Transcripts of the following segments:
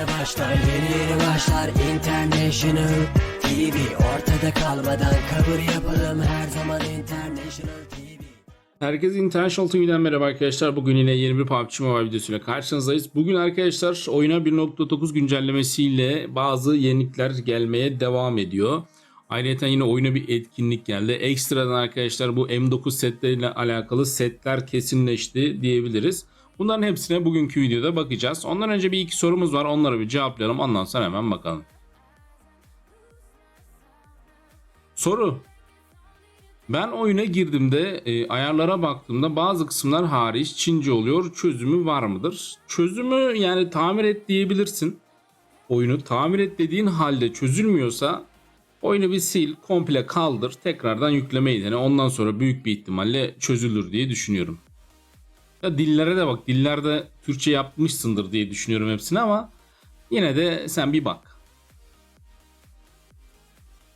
yeni başlar Yeni yeni başlar International TV Ortada kalmadan kabul yapalım Her zaman International TV Herkese International TV'den merhaba arkadaşlar. Bugün yine yeni bir PUBG Mobile videosuyla karşınızdayız. Bugün arkadaşlar oyuna 1.9 güncellemesiyle bazı yenilikler gelmeye devam ediyor. Ayrıca yine oyuna bir etkinlik geldi. Ekstradan arkadaşlar bu M9 setleriyle alakalı setler kesinleşti diyebiliriz. Bunların hepsine bugünkü videoda bakacağız. Ondan önce bir iki sorumuz var. Onları bir cevaplayalım. Ondan sonra hemen bakalım. Soru. Ben oyuna girdiğimde e, ayarlara baktığımda bazı kısımlar hariç Çince oluyor. Çözümü var mıdır? Çözümü yani tamir et diyebilirsin. Oyunu tamir et dediğin halde çözülmüyorsa oyunu bir sil, komple kaldır, tekrardan yüklemeyi dene. Ondan sonra büyük bir ihtimalle çözülür diye düşünüyorum. Ya dillere de bak. Dillerde Türkçe yapmışsındır diye düşünüyorum hepsini ama yine de sen bir bak.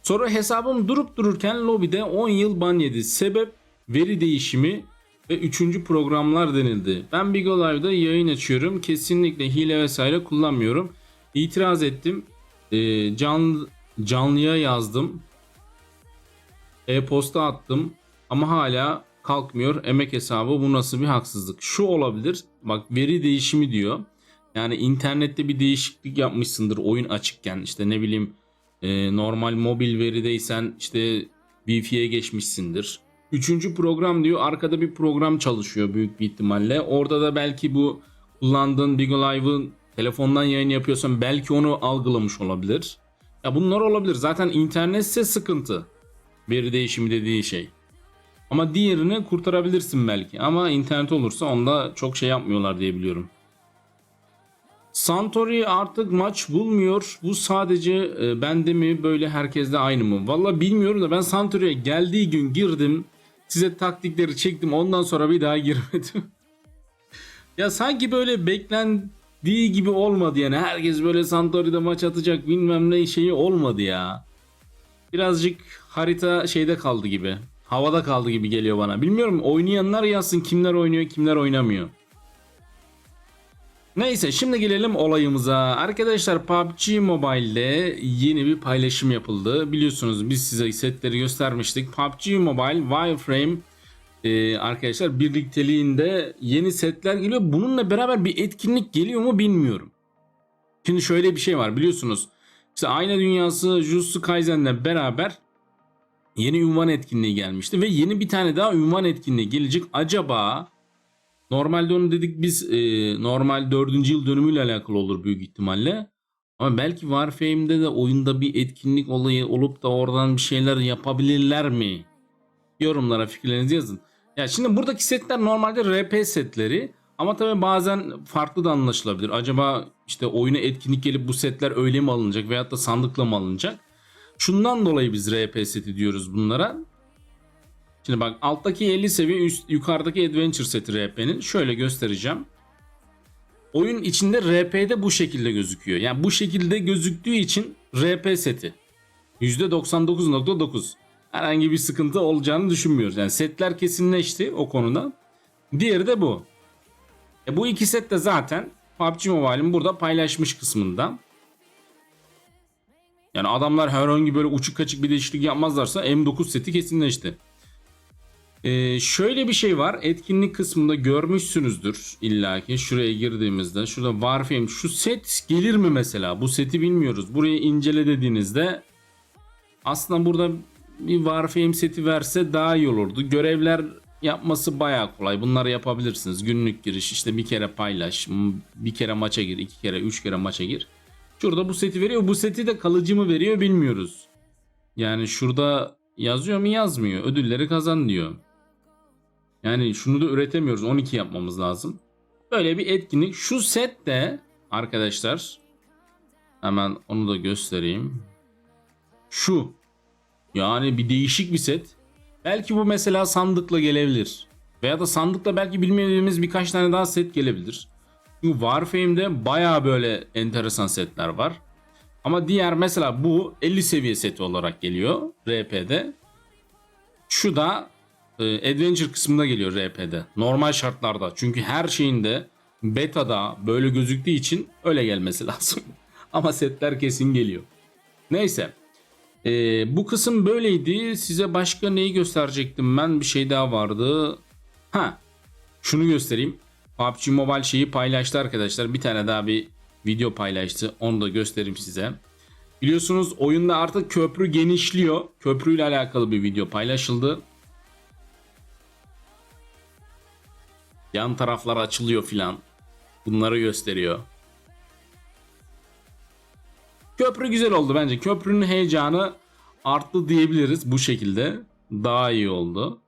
Sonra hesabım durup dururken lobide 10 yıl ban yedi. Sebep veri değişimi ve 3. programlar denildi. Ben Bigo Live'da yayın açıyorum. Kesinlikle hile vesaire kullanmıyorum. İtiraz ettim. Ee, can, canlıya yazdım. E-posta attım. Ama hala kalkmıyor. Emek hesabı bu nasıl bir haksızlık? Şu olabilir. Bak veri değişimi diyor. Yani internette bir değişiklik yapmışsındır oyun açıkken. işte ne bileyim e, normal mobil verideysen işte Wi-Fi'ye geçmişsindir. Üçüncü program diyor arkada bir program çalışıyor büyük bir ihtimalle. Orada da belki bu kullandığın Bigo Live'ın telefondan yayın yapıyorsan belki onu algılamış olabilir. Ya bunlar olabilir. Zaten internetse sıkıntı. Veri değişimi dediği şey. Ama diğerini kurtarabilirsin belki. Ama internet olursa onda çok şey yapmıyorlar diye biliyorum. Santori artık maç bulmuyor. Bu sadece e, bende mi böyle herkeste aynı mı? Valla bilmiyorum da ben Santori'ye geldiği gün girdim. Size taktikleri çektim ondan sonra bir daha girmedim. ya sanki böyle beklendiği gibi olmadı yani. Herkes böyle Santori'de maç atacak bilmem ne şeyi olmadı ya. Birazcık harita şeyde kaldı gibi. Havada kaldı gibi geliyor bana. Bilmiyorum oynayanlar yazsın kimler oynuyor kimler oynamıyor. Neyse şimdi gelelim olayımıza. Arkadaşlar PUBG Mobile'de yeni bir paylaşım yapıldı. Biliyorsunuz biz size setleri göstermiştik. PUBG Mobile Wireframe e, arkadaşlar birlikteliğinde yeni setler geliyor. Bununla beraber bir etkinlik geliyor mu bilmiyorum. Şimdi şöyle bir şey var biliyorsunuz. İşte Ayna Dünyası Jujutsu Kaisen'le beraber yeni ünvan etkinliği gelmişti. Ve yeni bir tane daha ünvan etkinliği gelecek. Acaba Normalde onu dedik biz e, normal 4. yıl dönümüyle alakalı olur büyük ihtimalle. Ama belki Warframe'de de oyunda bir etkinlik olayı olup da oradan bir şeyler yapabilirler mi? Yorumlara fikirlerinizi yazın. Ya şimdi buradaki setler normalde RP setleri ama tabii bazen farklı da anlaşılabilir. Acaba işte oyuna etkinlik gelip bu setler öyle mi alınacak veyahut da sandıkla mı alınacak? Şundan dolayı biz RP seti diyoruz bunlara. Şimdi bak alttaki 50 seviye üst, yukarıdaki Adventure seti RP'nin şöyle göstereceğim. Oyun içinde RP'de bu şekilde gözüküyor. Yani bu şekilde gözüktüğü için RP seti. %99.9. Herhangi bir sıkıntı olacağını düşünmüyoruz. Yani setler kesinleşti o konuda. Diğeri de bu. E bu iki set de zaten PUBG Mobile'in burada paylaşmış kısmında. Yani adamlar herhangi böyle uçuk kaçık bir değişiklik yapmazlarsa M9 seti kesinleşti. Ee, şöyle bir şey var. Etkinlik kısmında görmüşsünüzdür illaki. Şuraya girdiğimizde şurada Warframe şu set gelir mi mesela? Bu seti bilmiyoruz. Buraya incele dediğinizde aslında burada bir Warframe seti verse daha iyi olurdu. Görevler yapması baya kolay. Bunları yapabilirsiniz. Günlük giriş işte bir kere paylaş, bir kere maça gir, iki kere, üç kere maça gir. Şurada bu seti veriyor. Bu seti de kalıcı mı veriyor bilmiyoruz. Yani şurada yazıyor mu yazmıyor. Ödülleri kazan diyor. Yani şunu da üretemiyoruz. 12 yapmamız lazım. Böyle bir etkinlik. Şu set de arkadaşlar hemen onu da göstereyim. Şu. Yani bir değişik bir set. Belki bu mesela sandıkla gelebilir. Veya da sandıkla belki bilmediğimiz birkaç tane daha set gelebilir. Çünkü Warframe'de baya böyle enteresan setler var. Ama diğer mesela bu 50 seviye seti olarak geliyor RP'de. Şu da e, Adventure kısmında geliyor RP'de. Normal şartlarda. Çünkü her şeyinde beta'da böyle gözüktüğü için öyle gelmesi lazım. Ama setler kesin geliyor. Neyse. Ee, bu kısım böyleydi. Size başka neyi gösterecektim ben? Bir şey daha vardı. Ha. Şunu göstereyim. PUBG Mobile şeyi paylaştı arkadaşlar. Bir tane daha bir video paylaştı. Onu da göstereyim size. Biliyorsunuz oyunda artık köprü genişliyor. Köprüyle alakalı bir video paylaşıldı. Yan taraflar açılıyor filan. Bunları gösteriyor. Köprü güzel oldu bence. Köprünün heyecanı arttı diyebiliriz bu şekilde. Daha iyi oldu.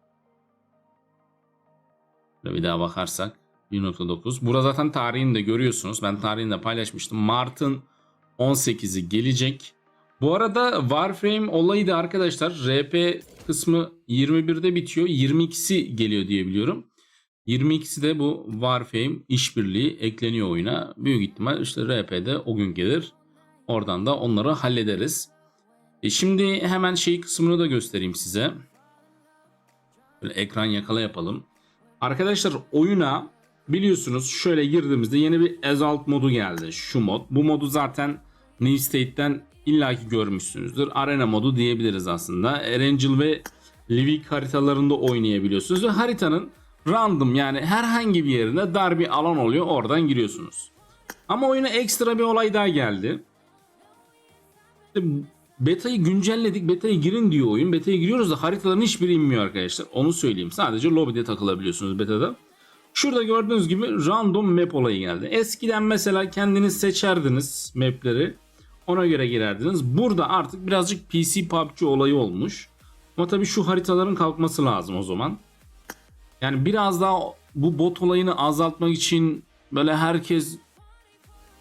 Şöyle bir daha bakarsak 1.9. Burada zaten tarihini de görüyorsunuz. Ben tarihini de paylaşmıştım. Mart'ın 18'i gelecek. Bu arada Warframe olayı da arkadaşlar RP kısmı 21'de bitiyor. 22'si geliyor diye biliyorum. 22'si de bu Warframe işbirliği ekleniyor oyuna. Büyük ihtimal işte RP'de o gün gelir. Oradan da onları hallederiz. E şimdi hemen şey kısmını da göstereyim size. Böyle ekran yakala yapalım. Arkadaşlar oyuna biliyorsunuz şöyle girdiğimizde yeni bir Assault modu geldi. Şu mod. Bu modu zaten New State'ten illaki görmüşsünüzdür. Arena modu diyebiliriz aslında. Erangel ve Livik haritalarında oynayabiliyorsunuz. Ve haritanın random yani herhangi bir yerine dar bir alan oluyor. Oradan giriyorsunuz. Ama oyuna ekstra bir olay daha geldi. Beta'yı güncelledik. Beta'ya girin diyor oyun. Beta'ya giriyoruz da haritaların hiçbiri inmiyor arkadaşlar. Onu söyleyeyim. Sadece lobide takılabiliyorsunuz Beta'da. Şurada gördüğünüz gibi random map olayı geldi. Eskiden mesela kendiniz seçerdiniz mapleri. Ona göre girerdiniz. Burada artık birazcık PC PUBG olayı olmuş. Ama tabii şu haritaların kalkması lazım o zaman. Yani biraz daha bu bot olayını azaltmak için böyle herkes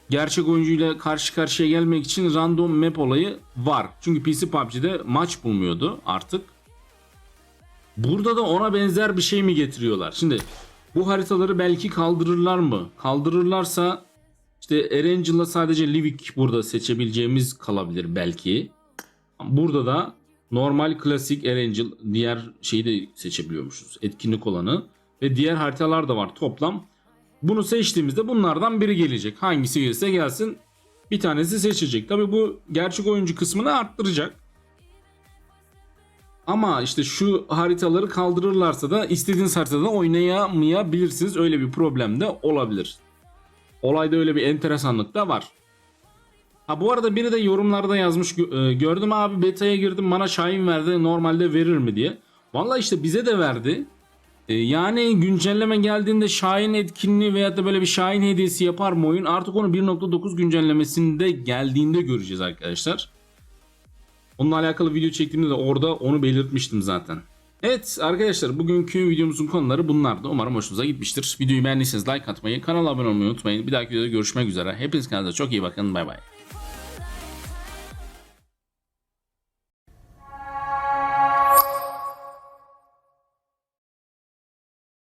gerçek oyuncuyla karşı karşıya gelmek için random map olayı var. Çünkü PC PUBG'de maç bulmuyordu artık. Burada da ona benzer bir şey mi getiriyorlar? Şimdi bu haritaları belki kaldırırlar mı? Kaldırırlarsa işte Erangel'la sadece Livik burada seçebileceğimiz kalabilir belki. Burada da normal klasik Erangel diğer şeyi de seçebiliyormuşuz. Etkinlik olanı ve diğer haritalar da var. Toplam bunu seçtiğimizde bunlardan biri gelecek. Hangisi gelirse gelsin bir tanesi seçecek. Tabi bu gerçek oyuncu kısmını arttıracak. Ama işte şu haritaları kaldırırlarsa da istediğiniz haritada oynayamayabilirsiniz. Öyle bir problem de olabilir. Olayda öyle bir enteresanlık da var. Ha bu arada biri de yorumlarda yazmış e, gördüm abi beta'ya girdim bana Şahin verdi normalde verir mi diye. Valla işte bize de verdi. E, yani güncelleme geldiğinde Şahin etkinliği veyahut da böyle bir Şahin hediyesi yapar mı oyun? Artık onu 1.9 güncellemesinde geldiğinde göreceğiz arkadaşlar. Onunla alakalı video çektiğimde de orada onu belirtmiştim zaten. Evet arkadaşlar bugünkü videomuzun konuları bunlardı. Umarım hoşunuza gitmiştir. Videoyu beğendiyseniz like atmayı, kanala abone olmayı unutmayın. Bir dahaki videoda görüşmek üzere. Hepiniz kendinize çok iyi bakın. Bay bay.